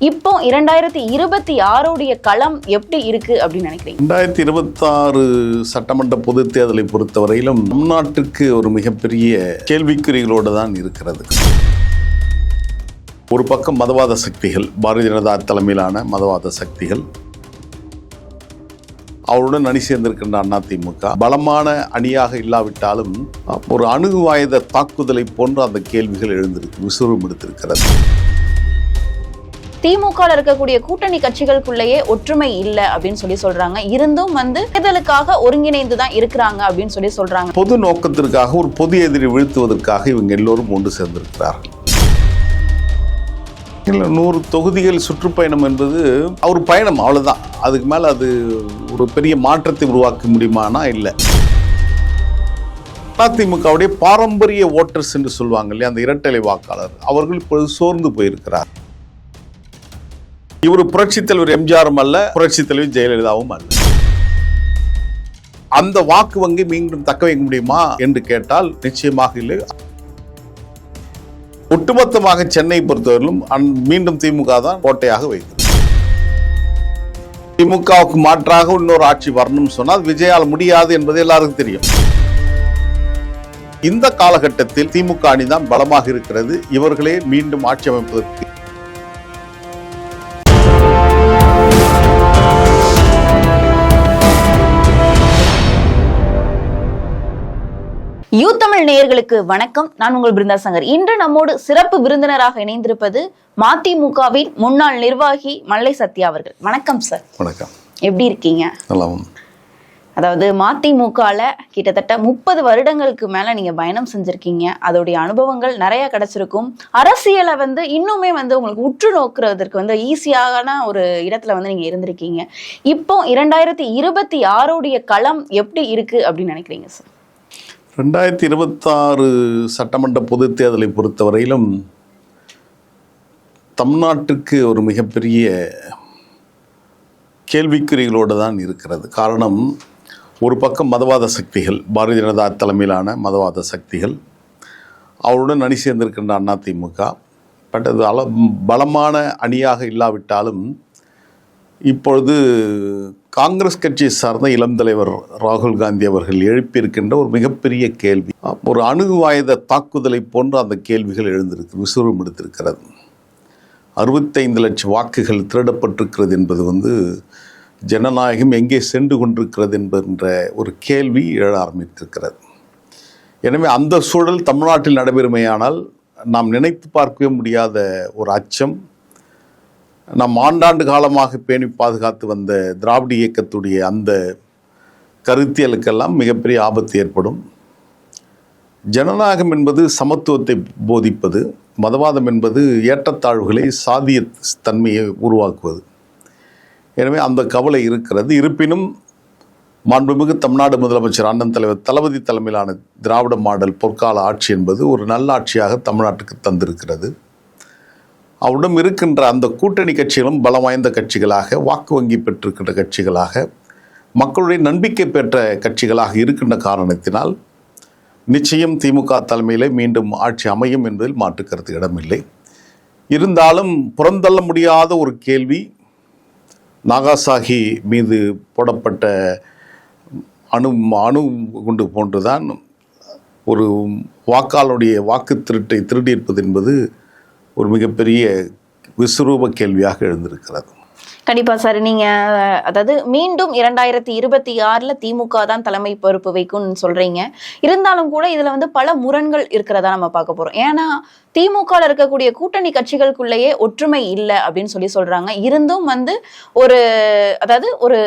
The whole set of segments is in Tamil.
இப்போ இரண்டாயிரத்தி இருபத்தி ஆறுடைய களம் எப்படி இருக்கு அப்படின்னு நினைக்கிறீங்க? ரெண்டாயிரத்தி இருபத்தாறு சட்டமன்ற பொதுத் தேர்தலை பொறுத்தவரையிலும் நம் நாட்டுக்கு ஒரு மிகப்பெரிய கேள்விக்குறிகளோடு தான் இருக்கிறது. ஒரு பக்கம் மதவாத சக்திகள் பாரதிய ஜனதா தலைமையிலான மதவாத சக்திகள் அவருடன் அணி சேர்ந்திருக்கின்ற அதிமுக பலமான அணியாக இல்லாவிட்டாலும் ஒரு அணுகுவாயுத தாக்குதலை போன்ற அந்த கேள்விகள் எழுந்திருக்கு விசுவம் எடுத்திருக்கிறது. திமுக இருக்கக்கூடிய கூட்டணி கட்சிகளுக்குள்ளேயே ஒற்றுமை இல்லை அப்படின்னு சொல்லி சொல்றாங்க. இருந்தும் வந்து தேர்தலுக்காக ஒருங்கிணைந்து தான் இருக்கிறாங்க அப்படின்னு சொல்லி சொல்றாங்க. பொது நோக்கத்திற்காக ஒரு பொது எதிரி வீழ்த்துவதற்காக இவங்க எல்லோரும் ஒன்று சேர்ந்திருக்கிறார்கள். இல்லை நூறு தொகுதிகள் சுற்றுப்பயணம் என்பது அவர் பயணம் அவ்வளவுதான். அதுக்கு மேல அது ஒரு பெரிய மாற்றத்தை உருவாக்க முடியுமானா இல்லை. அதிமுகவுடைய பாரம்பரிய ஓட்டர்ஸ் என்று சொல்லுவாங்க இல்லையா அந்த இரட்டலை வாக்காளர். அவர்கள் இப்பொழுது சோர்ந்து போயிருக்கிறார். இவர் புரட்சி தலைவர் எம்ஜிஆரும் அல்ல புரட்சி தலைவர் ஜெயலலிதாவும் அல்ல. அந்த வாக்கு வங்கி மீண்டும் தக்க வைக்க முடியுமா என்று கேட்டால் நிச்சயமாக இல்லை. ஒட்டுமொத்தமாக சென்னை பொறுத்தவரையிலும் அந்- மீண்டும் திமுக தான் கோட்டையாக வைத்தது. திமுகவுக்கு மாற்றாக இன்னொரு ஆட்சி வரணும்னு சொன்னால் விஜயால் முடியாது என்பது எல்லாருக்கும் தெரியும். இந்த காலகட்டத்தில் திமுக அணிதான் பலமாக இருக்கிறது. இவர்களே மீண்டும் ஆட்சி அமைப்பதற்கு யூ தமிழ் நேயர்களுக்கு வணக்கம். நான் உங்கள் பிருந்தா சங்கர். இன்று நம்மோடு சிறப்பு விருந்தினராக இணைந்திருப்பது மதிமுகவின் முன்னாள் நிர்வாகி மல்லை சத்யா அவர்கள். வணக்கம் சார் வணக்கம். எப்படி இருக்கீங்க? அதாவது மதிமுகல கிட்டத்தட்ட முப்பது வருடங்களுக்கு மேல நீங்க பயணம் செஞ்சிருக்கீங்க. அதோடைய அனுபவங்கள் நிறைய கிடைச்சிருக்கும். அரசியலை வந்து இன்னுமே வந்து உங்களுக்கு உற்று நோக்குறதற்கு வந்து ஈஸியான ஒரு இடத்துல வந்து நீங்க இருந்திருக்கீங்க. இப்போ இரண்டாயிரத்தி இருபத்தி ஆறுடைய களம் எப்படி இருக்கு அப்படின்னு நினைக்கிறீங்க சார் ரெண்டாயிரத்தி இருபத்தாறு சட்டமன்ற பொதுத் தேர்தலை பொறுத்தவரையிலும் தமிழ்நாட்டுக்கு ஒரு மிகப்பெரிய கேள்விக்குறிகளோடு தான் இருக்கிறது. காரணம் ஒரு பக்கம் மதவாத சக்திகள் பாரதிய ஜனதா தலைமையிலான மதவாத சக்திகள் அவருடன் அணி சேர்ந்திருக்கின்ற அதிமுக பட் அது அள பலமான அணியாக இல்லாவிட்டாலும் இப்பொழுது காங்கிரஸ் கட்சியை சார்ந்த இளம் தலைவர் ராகுல் காந்தி அவர்கள் எழுப்பியிருக்கின்ற ஒரு மிகப்பெரிய கேள்வி. ஒரு அணுகுவாயுத தாக்குதலை போன்ற அந்த கேள்விகள் எழுந்திருக்கு விசுவரம் எடுத்திருக்கிறது. அறுபத்தைந்து லட்சம் வாக்குகள் திருடப்பட்டிருக்கிறது என்பது வந்து ஜனநாயகம் எங்கே சென்று கொண்டிருக்கிறது என்கின்ற ஒரு கேள்வி எழ ஆரம்பித்திருக்கிறது. எனவே அந்த சூழல் தமிழ்நாட்டில் நடைபெறுமையானால் நாம் நினைத்து பார்க்கவே முடியாத ஒரு அச்சம் நாம் ஆண்டாண்டு காலமாக பேணி பாதுகாத்து வந்த திராவிட இயக்கத்துடைய அந்த கருத்தியலுக்கெல்லாம் மிகப்பெரிய ஆபத்து ஏற்படும். ஜனநாயகம் என்பது சமத்துவத்தை போதிப்பது மதவாதம் என்பது ஏற்றத்தாழ்வுகளை சாதிய தன்மையை உருவாக்குவது. எனவே அந்த கவலை இருக்கிறது. இருப்பினும் மாண்புமிகு தமிழ்நாடு முதலமைச்சர் அண்ணன் தலைவர் தளபதி தலைமையிலான திராவிட மாடல் பொற்கால ஆட்சி என்பது ஒரு நல்ல ஆட்சியாக தமிழ்நாட்டுக்கு தந்திருக்கிறது. அவரிடம் இருக்கின்ற அந்த கூட்டணி கட்சிகளும் பலம் வாய்ந்த கட்சிகளாக வாக்கு வங்கி பெற்றிருக்கின்ற கட்சிகளாக மக்களுடைய நம்பிக்கை பெற்ற கட்சிகளாக இருக்கின்ற காரணத்தினால் நிச்சயம் திமுக தலைமையிலே மீண்டும் ஆட்சி அமையும் என்பதில் மாற்றுக்கருத்து இடமில்லை. இருந்தாலும் புறந்தள்ள முடியாத ஒரு கேள்வி நாகாசாகி மீது போடப்பட்ட அணு அணு குண்டு போன்றுதான் ஒரு வாக்காளருடைய வாக்கு திருட்டை திருடியிருப்பது என்பது ஒரு மிகப்பெரிய விஸ்வரூப கேள்வியாக எழுந்திருக்கிறது. கண்டிப்பா சார். நீங்க அதாவது மீண்டும் இரண்டாயிரத்தி இருபத்தி ஆறுல திமுக தான் தலைமை பொறுப்பு வைக்கும்னு சொல்றீங்க. இருந்தாலும் கூட இதுல வந்து பல முரண்கள் இருக்கிறதா நம்ம பார்க்க போறோம். ஏன்னா திமுக இருக்கக்கூடிய கூட்டணி கட்சிகளுக்குள்ளேயே ஒற்றுமை இல்லை அப்படின்னு சொல்லி சொல்றாங்க. இருந்தும் வந்து ஒரு அதாவது ஒரு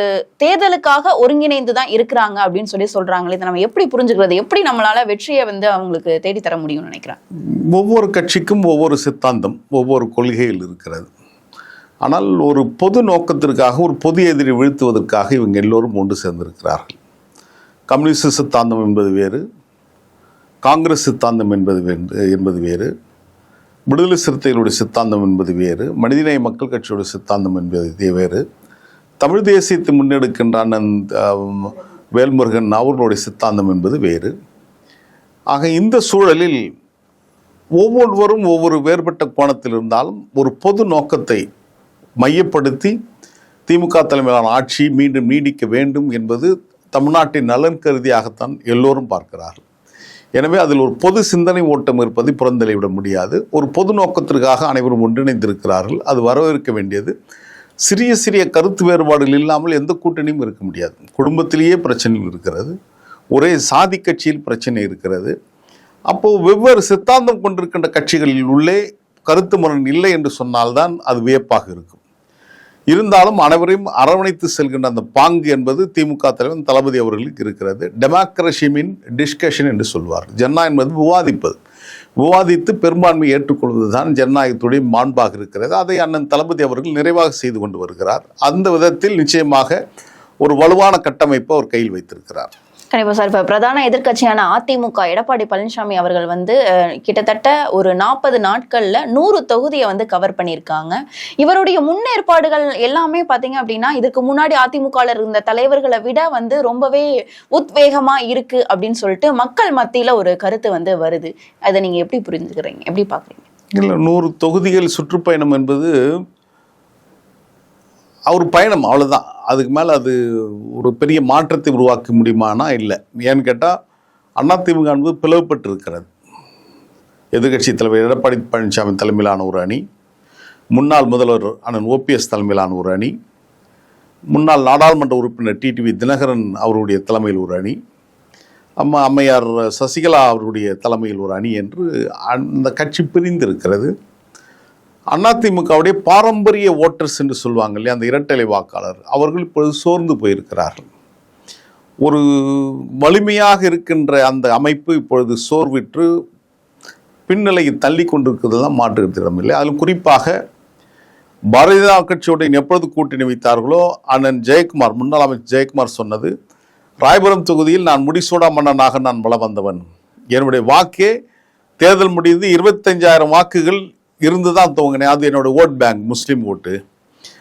தேர்தலுக்காக ஒருங்கிணைந்து தான் இருக்கிறாங்க அப்படின்னு சொல்லி சொல்றாங்களே இதை நம்ம எப்படி புரிஞ்சுக்கிறது? எப்படி நம்மளால வெற்றியை வந்து அவங்களுக்கு தேடித்தர முடியும்னு நினைக்கிறேன்? ஒவ்வொரு கட்சிக்கும் ஒவ்வொரு சித்தாந்தம் ஒவ்வொரு கொள்கையில் இருக்கிறது. ஆனால் ஒரு பொது நோக்கத்திற்காக ஒரு பொது எதிரி வீழ்த்துவதற்காக இவங்க எல்லோரும் ஒன்று சேர்ந்திருக்கிறார்கள். கம்யூனிஸ்ட் சித்தாந்தம் என்பது வேறு காங்கிரஸ் சித்தாந்தம் என்பது என்பது வேறு விடுதலை சிறுத்தைகளுடைய சித்தாந்தம் என்பது வேறு மனிதநேய மக்கள் கட்சியோட சித்தாந்தம் என்பது வேறு. தமிழ் தேசியத்தை முன்னெடுக்கின்ற அண்ணன் வேல்முருகன் அவர்களுடைய சித்தாந்தம் என்பது வேறு. ஆக இந்த சூழலில் ஒவ்வொருவரும் ஒவ்வொரு வேறுபட்ட கோணத்தில் இருந்தாலும் ஒரு பொது நோக்கத்தை மையப்படுத்தி திமுக தலைமையிலான ஆட்சி மீண்டும் நீடிக்க வேண்டும் என்பது தமிழ்நாட்டின் நலன் கருதியாகத்தான் எல்லோரும் பார்க்கிறார்கள். எனவே அதில் ஒரு பொது சிந்தனை ஓட்டம் இருப்பதை புறந்தள்ளிவிட முடியாது. ஒரு பொது நோக்கத்திற்காக அனைவரும் ஒன்றிணைந்திருக்கிறார்கள். அது வரவேற்க வேண்டியது. சிறிய சிறிய கருத்து வேறுபாடுகள் இல்லாமல் எந்த கூட்டணியும் இருக்க முடியாது. குடும்பத்திலேயே பிரச்சனைகள் இருக்கிறது. ஒரே சாதி கட்சியில் பிரச்சனை இருக்கிறது. அப்போது வெவ்வேறு சித்தாந்தம் கொண்டிருக்கின்ற கட்சிகளில் உள்ளே கருத்து முரண் இல்லை என்று சொன்னால்தான் அது வியப்பாக இருக்கும். இருந்தாலும் அனைவரையும் அரவணைத்து செல்கின்ற அந்த பாங்கு என்பது திமுக தலைவன் தளபதி அவர்களுக்கு இருக்கிறது. டெமோக்ரஸி மீன் டிஸ்கஷன் என்று சொல்வார். ஜென்னா என்பது விவாதிப்பது. விவாதித்து பெரும்பான்மை ஏற்றுக்கொள்வது தான் ஜனநாயகத்துடைய மாண்பாக இருக்கிறது. அதை அண்ணன் தளபதி அவர்கள் நிறைவாக செய்து கொண்டு வருகிறார். அந்த விதத்தில் நிச்சயமாக ஒரு வலுவான கட்டமைப்பை அவர் கையில் வைத்திருக்கிறார். கண்டிப்பா சார் இப்ப பிரதான எதிர்க்கட்சியான அதிமுக எடப்பாடி பழனிசாமி அவர்கள் வந்து கிட்டத்தட்ட ஒரு நாற்பது நாட்கள்ல நூறு தொகுதியை வந்து கவர் பண்ணியிருக்காங்க. இவருடைய முன்னேற்பாடுகள் எல்லாமே பாத்தீங்க அப்படின்னா இதுக்கு முன்னாடி அதிமுக இருந்த தலைவர்களை விட வந்து ரொம்பவே உத்வேகமா இருக்கு அப்படின்னு சொல்லிட்டு மக்கள் மத்தியில ஒரு கருத்து வந்து வருது. அதை நீங்க எப்படி புரிஞ்சுக்கிறீங்க? எப்படி பாக்குறீங்க? இல்லை நூறு தொகுதிகள் சுற்றுப்பயணம் என்பது அவர் பயணம் அவ்வளோதான் அதுக்கு மேலே அது ஒரு பெரிய மாற்றத்தை உருவாக்க முடியுமானா இல்லை. ஏன்னு கேட்டால் அதிமுக என்பது பிளவுபட்டிருக்கிறது. எதிர்கட்சி எதிர்க்கட்சி தலைவர் எடப்பாடி பழனிசாமி தலைமையிலான ஒரு அணி முன்னாள் முதல்வர் அண்ணன் ஓபிஎஸ் தலைமையிலான ஒரு அணி முன்னாள் நாடாளுமன்ற உறுப்பினர் டிடிவி தினகரன் அவருடைய தலைமையில் ஒரு அணி அம்மா அம்மையார் சசிகலா அவருடைய தலைமையில் ஒரு அணி என்று அந்த கட்சி பிரிந்திருக்கிறது. அதிமுகவுடைய பாரம்பரிய ஓட்டர்ஸ் என்று சொல்லுவாங்க இல்லையா அந்த இரட்டலை வாக்காளர் அவர்கள் இப்பொழுது சோர்ந்து போயிருக்கிறார்கள். ஒரு வலிமையாக இருக்கின்ற அந்த அமைப்பு இப்பொழுது சோர்விற்று பின்னலையை தள்ளி கொண்டிருக்கிறதுலாம் மாற்றுகிறது இல்லை. அதிலும் குறிப்பாக பாரதிய ஜனதா கட்சியுடன் எப்பொழுது கூட்டணி வைத்தார்களோ அண்ணன் ஜெயக்குமார் முன்னாள் அமைச்சர் ஜெயக்குமார் சொன்னது ராயபுரம் தொகுதியில் நான் முடிசூடா மன்னனாக நான் வளம் வந்தவன். என்னுடைய வாக்கே தேர்தல் முடிந்து இருபத்தஞ்சாயிரம் வாக்குகள் இருந்து தான் துவங்கினேன். அது என்னோடய ஓட் பேங்க் முஸ்லீம் ஓட்டு.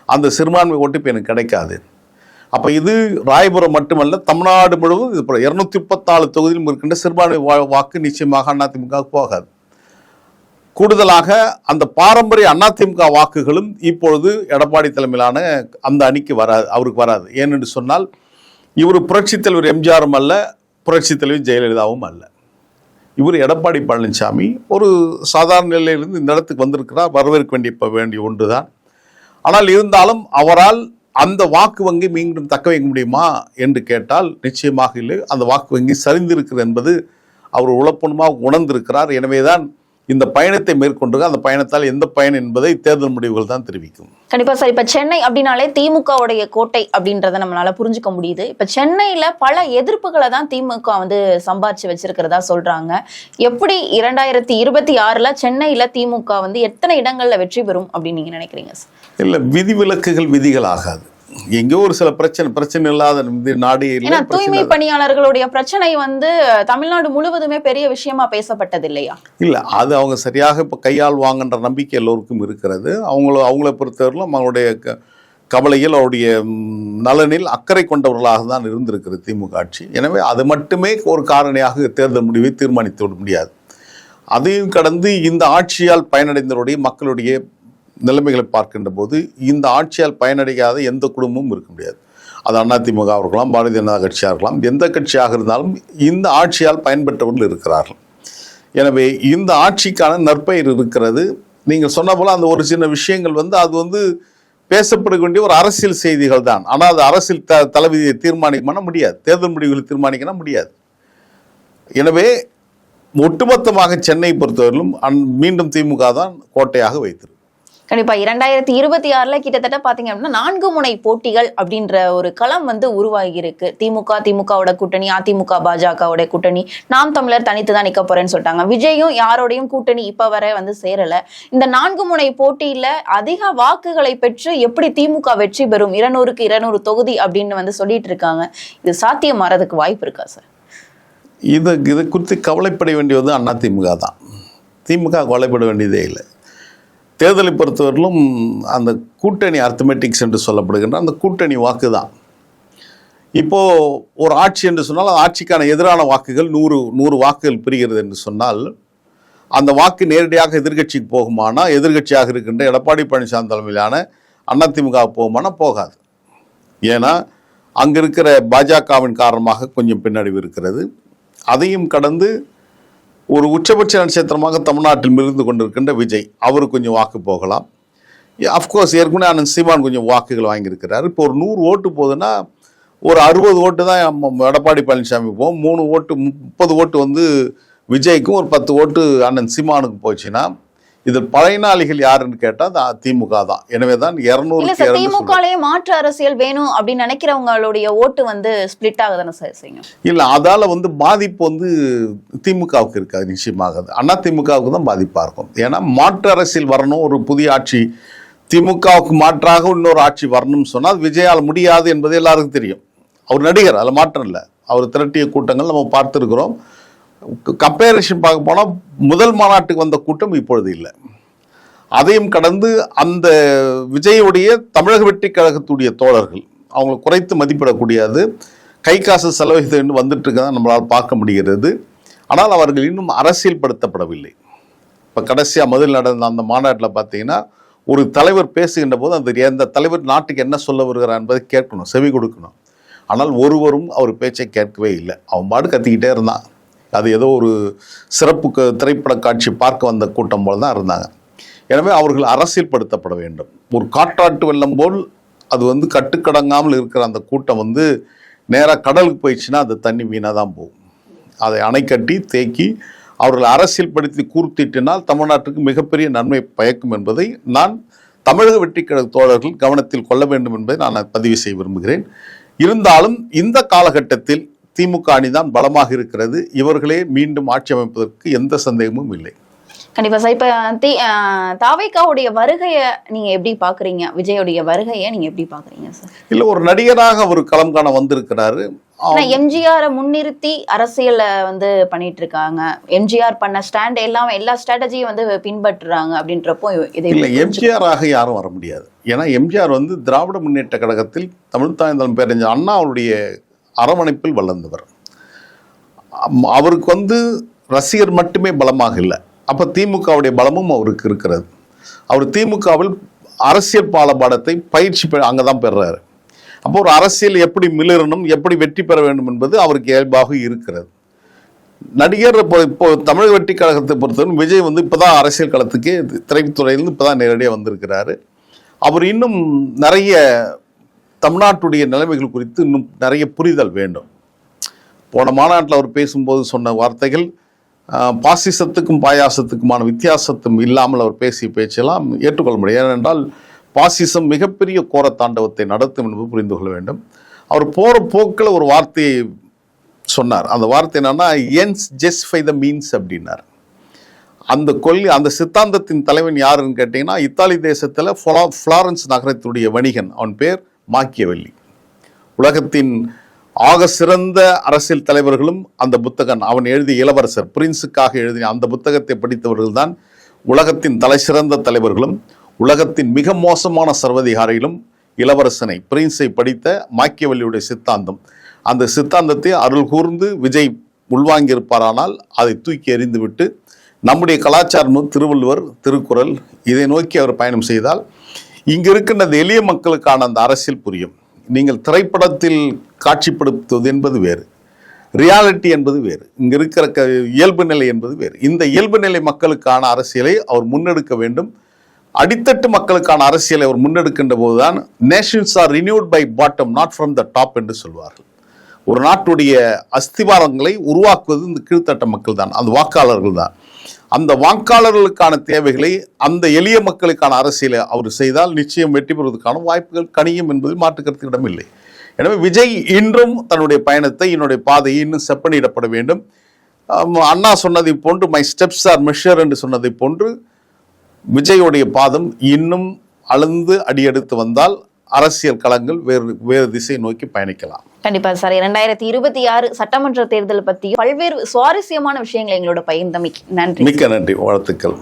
அந்த சிறுபான்மை ஓட்டு இப்போ எனக்கு கிடைக்காது. அப்போ இது ராயபுரம் மட்டுமல்ல தமிழ்நாடு முழுவதும் இது இரநூத்தி முப்பத்தாலு தொகுதியிலும் இருக்கின்ற சிறுபான்மை வா- வாக்கு நிச்சயமாக அதிமுக போகாது. கூடுதலாக அந்த பாரம்பரிய அதிமுக வாக்குகளும் இப்பொழுது எடப்பாடி தலைமையிலான அந்த அணிக்கு வராது அவருக்கு வராது. ஏனென்று சொன்னால் இவர் புரட்சித் தலைவர் எம்ஜிஆரும் அல்ல புரட்சித் தலைவர் ஜெயலலிதாவும் அல்ல. இவர் எடப்பாடி பழனிசாமி ஒரு சாதாரண நிலையிலிருந்து இந்த இடத்துக்கு வந்திருக்கிறார் வரவேற்க வேண்டிய வேண்டிய வேண்டிய ஒன்றுதான். ஆனால் இருந்தாலும் அவரால் அந்த வாக்கு வங்கி மீண்டும் தக்க வைக்க முடியுமா என்று கேட்டால் நிச்சயமாக இல்லை. அந்த வாக்கு வங்கி சரிந்திருக்கிறது என்பது அவர் உழப்பணுமாக உணர்ந்திருக்கிறார். எனவே தான் இந்த பயணத்தை மேற்கொண்டு அந்த பயணத்தால் எந்த பயன் என்பதை தேர்தல் முடிவுகள் தான் தெரிவிக்கும். கண்டிப்பா சார். இப்ப சென்னை அப்படின்னாலே திமுகவுடைய கோட்டை அப்படின்றத நம்மளால புரிஞ்சுக்க முடியுது. இப்ப சென்னையில பல எதிர்ப்புகளை தான் திமுக வந்து சம்பாரிச்சு வச்சிருக்கிறதா சொல்றாங்க. எப்படி இரண்டாயிரத்தி இருபத்தி ஆறுல சென்னையில திமுக வந்து எத்தனை இடங்கள்ல வெற்றி பெறும் அப்படின்னு நீங்க நினைக்கிறீங்க சார்? இல்லை விதிவிலக்குகள் விதிகள் ஆகாது. எங்கேயோ ஒரு சில பிரச்சனை பிரச்சனை இல்லாத நாடு இல்லை ஏன்னா தூய்மை பணியாளர்களுடைய பிரச்சனை வந்து தமிழ்நாடு முழுவதுமே பெரிய விஷயமா பேசப்பட்டது இல்லையா? இல்லை அது அவங்க சரியாக இப்போ கையாள்வாங்கன்ற நம்பிக்கை எல்லோருக்கும் இருக்கிறது. அவங்கள அவங்கள பொறுத்தவரையிலும் அவங்களுடைய கவலையில் அவருடைய நலனில் அக்கறை கொண்டவர்களாக தான் இருந்திருக்கிறது திமுக ஆட்சி. எனவே அது மட்டுமே ஒரு காரணியாக தேர்தல் முடிவை தீர்மானித்து விட முடியாது. அதையும் கடந்து இந்த ஆட்சியால் பயனடைந்தவருடைய மக்களுடைய நிலைமைகளை பார்க்கின்ற போது இந்த ஆட்சியால் பயனடையாத எந்த குடும்பமும் இருக்க முடியாது. அது அதிமுக இருக்கலாம் பாரதிய ஜனதா கட்சியாக இருக்கலாம் எந்த கட்சியாக இருந்தாலும் இந்த ஆட்சியால் பயன்பெற்றவர்கள் இருக்கிறார்கள். எனவே இந்த ஆட்சிக்கான நற்பெயர் இருக்கிறது. நீங்கள் சொன்ன போல் அந்த ஒரு சின்ன விஷயங்கள் வந்து அது வந்து பேசப்பட வேண்டிய ஒரு அரசியல் செய்திகள் தான். ஆனால் அது அரசியல் த தலைவிதியை தீர்மானிக்கமான முடியாது. தேர்தல் முடிவுகளை தீர்மானிக்கணும் முடியாது. எனவே ஒட்டுமொத்தமாக சென்னை பொறுத்தவரையிலும் அன் மீண்டும் திமுக தான் கோட்டையாக வைத்திருக்கும். கண்டிப்பா இரண்டாயிரத்தி இருபத்தி ஆறுல கிட்டத்தட்ட பாத்தீங்க அப்படின்னா நான்கு முனை போட்டிகள் அப்படின்ற ஒரு களம் வந்து உருவாகி இருக்கு திமுக திமுகவோட கூட்டணி அதிமுக பாஜகவோட கூட்டணி. நாம் தமிழர் தனித்து தான் நிக்க போறேன்னு சொல்லிட்டாங்க. விஜயும் யாரோடையும் கூட்டணி இப்ப வரை வந்து சேரல. இந்த நான்கு முனை போட்டியில அதிக வாக்குகளை பெற்று எப்படி திமுக வெற்றி பெறும்? இருநூறுக்கு இருநூறு தொகுதி அப்படின்னு வந்து சொல்லிட்டு இருக்காங்க. இது சாத்தியமாறதுக்கு வாய்ப்பு இருக்கா சார்? இது இது குறித்து கவலைப்பட வேண்டியது அதிமுக தான். திமுக கவலைப்பட வேண்டியதே இல்லை. தேர்தலை பொறுத்தவரையிலும் அந்த கூட்டணி அர்த்தமெட்டிக்ஸ் என்று சொல்லப்படுகின்ற அந்த கூட்டணி வாக்கு தான் இப்போது ஒரு ஆட்சி என்று சொன்னால் அந்த ஆட்சிக்கான எதிரான வாக்குகள் நூறு நூறு வாக்குகள் பிரிகிறது என்று சொன்னால் அந்த வாக்கு நேரடியாக எதிர்க்கட்சிக்கு போகுமானா எதிர்க்கட்சியாக இருக்கின்ற எடப்பாடி பழனிசாமி தலைமையிலான அதிமுக போகுமானா போகாது. ஏன்னா அங்கே இருக்கிற பாஜகவின் காரணமாக கொஞ்சம் பின்னடைவு இருக்கிறது. அதையும் கடந்து ஒரு உச்சபட்ச நட்சத்திரமாக தமிழ்நாட்டில் மிருந்து கொண்டிருக்கின்ற விஜய். அவரு கொஞ்சம் வாக்கு போகலாம். அஃப்கோர்ஸ் ஏற்கனவே அண்ணன் சீமான் கொஞ்சம் வாக்குகள் வாங்கியிருக்கிறார். இப்போ ஒரு நூறு ஓட்டு போகுதுன்னா ஒரு அறுபது ஓட்டு தான் எடப்பாடி பழனிசாமி போகும் மூணு ஓட்டு முப்பது ஓட்டு வந்து விஜய்க்கும் ஒரு பத்து ஓட்டு அண்ணன் சீமானுக்கு போச்சுன்னா இதில் பழையனாளிகள் யாருன்னு கேட்டால் அது திமுக தான். எனவே தான் சொல்றேன். திமுகலயே மாற்று அரசியல் வேணும் அப்படின்னு நினைக்கிறவங்களுடைய ஓட்டு வந்து ஸ்பிளிட் ஆகுதானே சார் செய்யும்? இல்லை அதால வந்து பாதிப்பு வந்து திமுகவுக்கு இருக்காது நிச்சயமாக. அண்ணா திமுகவுக்கு தான் பாதிப்பாக இருக்கும். ஏன்னா மாற்று அரசியல் வரணும் ஒரு புதிய ஆட்சி திமுகவுக்கு மாற்றாக இன்னொரு ஆட்சி வரணும்னு சொன்னால் விஜயால் முடியாது என்பது எல்லாருக்கும் தெரியும். அவர் நடிகர் அதில் மாற்றம் இல்லை. அவர் திரட்டிய கூட்டங்கள் நம்ம பார்த்துருக்கிறோம். கம்பேரிஷன் பார்க்க போனால் முதல் மாநாட்டுக்கு வந்த கூட்டம் இப்பொழுது இல்லை. அதையும் கடந்து அந்த விஜயுடைய தமிழக வெற்றி கழகத்துடைய தோழர்கள் அவங்களை குறைத்து மதிப்பிடக்கூடியது கை காசு செலவழித்து வந்துட்டு இருக்கதான் நம்மளால் பார்க்க முடிகிறது. ஆனால் அவர்கள் இன்னும் அரசியல்படுத்தப்படவில்லை. இப்போ கடைசியாக முதல் நடந்த அந்த மாநாட்டில் பார்த்தீங்கன்னா ஒரு தலைவர் பேசுகின்ற போது அந்த எந்த தலைவர் நாட்டுக்கு என்ன சொல்ல வருகிறார் என்பதை கேட்கணும் செவி கொடுக்கணும். ஆனால் ஒருவரும் அவர் பேச்சை கேட்கவே இல்லை. அவன் பாடு கத்திக்கிட்டே இருந்தான். அது ஏதோ ஒரு சிறப்பு க- திரைப்பட காட்சி பார்க்க வந்த கூட்டம் போல தான் இருந்தாங்க. எனவே அவர்கள் அரசியல்படுத்தப்பட வேண்டும். ஒரு காற்றாட்டு வெள்ளம் போல் அது வந்து கட்டுக்கடங்காமல் இருக்கிற அந்த கூட்டம் வந்து நேராக கடலுக்கு போயிடுச்சுன்னா அந்த தண்ணி வீணாக தான் போகும். அதை அணைக்கட்டி தேக்கி அவர்கள் அரசியல்படுத்தி கூர்த்திட்டினால் தமிழ்நாட்டுக்கு மிகப்பெரிய நன்மை பயக்கும் என்பதை நான் தமிழக வெற்றி கழக தோழர்கள் கவனத்தில் கொள்ள வேண்டும் என்பதை நான் பதிவு செய்ய விரும்புகிறேன். இருந்தாலும் இந்த காலகட்டத்தில் திமுக அணிதான் பலமாக இருக்கிறது. இவர்களே மீண்டும் ஆட்சி அமைப்பதற்கு எந்த சந்தேகமும் இல்லை. கண்டிப்பா சார். இப்ப தாவேக்காவுடைய வருகைய நீங்க எப்படி பாக்குறீங்க? விஜயோடைய வருகைய நீங்க எப்படி பாக்குறீங்க சார்? இல்லை ஒரு நடிகராக அவர் களம் காண வந்திருக்கிறாரு. எம்ஜிஆரை முன்னிறுத்தி அரசியல வந்து பண்ணிட்டு இருக்காங்க எம்ஜிஆர் பண்ண ஸ்டாண்ட் எல்லாம் எல்லா ஸ்ட்ராட்டஜியும் வந்து பின்பற்றுறாங்க அப்படின்றப்போ இதை இல்லை எம்ஜிஆராக யாரும் வர முடியாது. ஏன்னா எம்ஜிஆர் வந்து திராவிட முன்னேற்ற கழகத்தில் தமிழ் தாய்ந்தலம் பேரறிஞர் அண்ணா அவருடைய அரவணைப்பில் வளர்ந்தவர். அம், அவருக்கு வந்து ரசிகர் மட்டுமே பலமாக இல்லை. அப்போ திமுகவுடைய பலமும் அவருக்கு இருக்கிறது. அவர் திமுகவில் அரசியல் பாலபாடத்தை பயிற்சி அங்கே தான் பெறுறாரு அப்போ ஒரு அரசியல் எப்படி மிளறணும் எப்படி வெற்றி பெற வேண்டும் என்பது அவருக்கு இயல்பாக இருக்கிறது. நடிகர் இப்போ இப்போ தமிழக வெற்றி கழகத்தை பொறுத்தவரை விஜய் வந்து இப்போதான் அரசியல் களத்துக்கே திரைத்துறையிலிருந்து இப்போதான் நேரடியாக வந்திருக்கிறாரு. அவர் இன்னும் நிறைய தமிழ்நாட்டுடைய நிலைமைகள் குறித்து இன்னும் நிறைய புரிதல் வேண்டும். போன மாநாட்டில் அவர் பேசும்போது சொன்ன வார்த்தைகள் பாசிசத்துக்கும் பாயாசத்துக்குமான வித்தியாசத்தும் இல்லாமல் அவர் பேசிய பேச்செல்லாம் ஏற்றுக்கொள்ள முடியாது ஏனென்றால் பாசிசம் மிகப்பெரிய கோர தாண்டவத்தை நடத்தும் என்பது புரிந்து கொள்ள வேண்டும். அவர் போகிற போக்கில் ஒரு வார்த்தையை சொன்னார். அந்த வார்த்தை என்னன்னா என்ஸ் ஜஸ்டிஃபை த மீன்ஸ் அப்படின்னார். அந்த கொல்லி அந்த சித்தாந்தத்தின் தலைவன் யாருன்னு கேட்டிங்கன்னா இத்தாலி தேசத்தில் ஃப்ளா ஃப்ளாரன்ஸ் நகரத்துடைய வணிகன். அவன் பேர் மாக்கியவெல்லி உலகத்தின் ஆக சிறந்த அரசியல் தலைவர்களும் அந்த புத்தகன். அவன் எழுதிய இளவரசர் பிரின்ஸுக்காக எழுதிய அந்த புத்தகத்தை படித்தவர்கள் தான் உலகத்தின் தலைசிறந்த தலைவர்களும் உலகத்தின் மிக மோசமான சர்வதிகாரிகளும் இளவரசனை பிரின்ஸை படித்த மாக்கியவல்லியுடைய சித்தாந்தம். அந்த சித்தாந்தத்தை அருள் கூர்ந்து விஜய் உள்வாங்கியிருப்பாரானால் அதை தூக்கி எறிந்துவிட்டு நம்முடைய கலாச்சாரம் திருவள்ளுவர் திருக்குறள் இதை நோக்கி அவர் பயணம் செய்தால் இங்கு இருக்கின்ற அந்த எளிய மக்களுக்கான அந்த அரசியல் புரியும். நீங்கள் திரைப்படத்தில் காட்சிப்படுத்துவது என்பது வேறு. ரியாலிட்டி என்பது வேறு. இங்கே இருக்கிற க இயல்பு நிலை என்பது வேறு. இந்த இயல்பு நிலை மக்களுக்கான அரசியலை அவர் முன்னெடுக்க வேண்டும். அடித்தட்டு மக்களுக்கான அரசியலை அவர் முன்னெடுக்கின்ற போதுதான் nations are renewed by bottom not from the top என்று சொல்வார்கள். ஒரு நாட்டுடைய அஸ்திவாரங்களை உருவாக்குவது இந்த கீழ்த்தட்ட மக்கள் தான் அந்த வாக்காளர்கள் தான் அந்த வாக்காளர்களுக்கான தேவைகளை அந்த எளிய மக்களுக்கான அரசியலை அவர் செய்தால் நிச்சயம் வெற்றி பெறுவதற்கான வாய்ப்புகள் கனியும் என்பதில் மாற்றுக்கருத்து இடமில்லை எனவே விஜய் இன்றும் தன்னுடைய பயணத்தை என்னுடைய பாதையை இன்னும் செப்பனிடப்பட வேண்டும். அண்ணா சொன்னதை போன்று மை ஸ்டெப்ஸ் ஆர் மெஷர் என்று சொன்னதை போன்று விஜயோடைய பாதம் இன்னும் அளந்து அடியெடுத்து வந்தால் அரசியல் களங்கள் வேறு வேறு திசை நோக்கி பயணிக்கலாம். கண்டிப்பா சார். இரண்டாயிரத்தி இருபத்தி ஆறு சட்டமன்ற தேர்தல் பத்தி பல்வேறு சுவாரஸ்யமான விஷயங்களை எங்களோட பகிர்ந்தமைக்கு நன்றி மிக்க நன்றி. வாழ்த்துக்கள்.